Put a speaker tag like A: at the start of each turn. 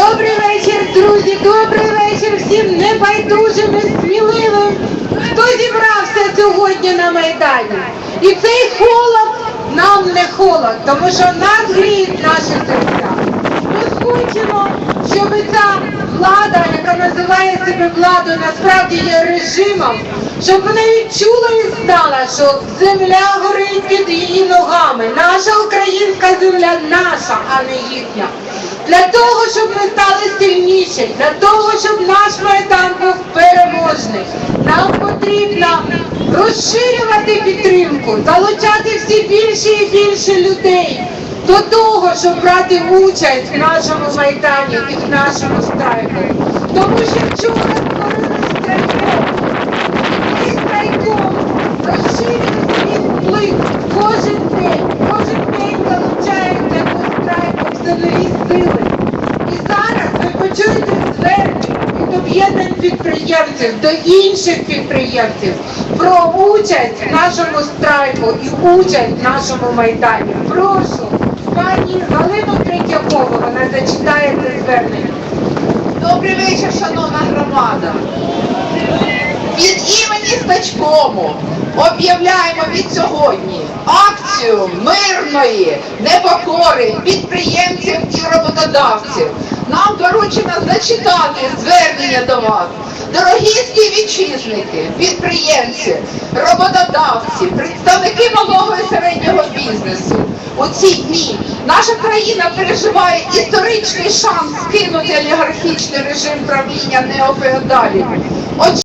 A: Добрий вечір, друзі, добрий вечір всім небайдужим і сміливим, хто зібрався сьогодні на Майдані. І цей холод нам не холод, тому що нас гріють наші серця. Ми хочемо, щоб ця влада, яка називає себе владою, насправді є режимом, щоб вона відчула і знала, що земля горить під її ногами. Наша українська земля наша, а не їхня. Для того, щоб ми стали сильніші, для того, щоб наш майдан був переможний, нам потрібно розширювати підтримку, залучати всі більше і більше людей до того, щоб брати участь в нашому майдані і в нашому страйку. Тому що вчора підприємців до інших підприємців про участь в нашому страйку і участь в нашому майдані. Прошу, пані Галину Третьякову, вона зачитає це звернення.
B: Добрий вечір, шановна громада. Від імені Стачкому об'являємо від сьогодні акцію мирної непокори підприємців і роботодавців. Нам доручено зачитати звернення до вас. Дорогі співвітчизники, підприємці, роботодавці, представники малого і середнього бізнесу. У ці дні наша країна переживає історичний шанс скинути олігархічний режим правління неофеодалів.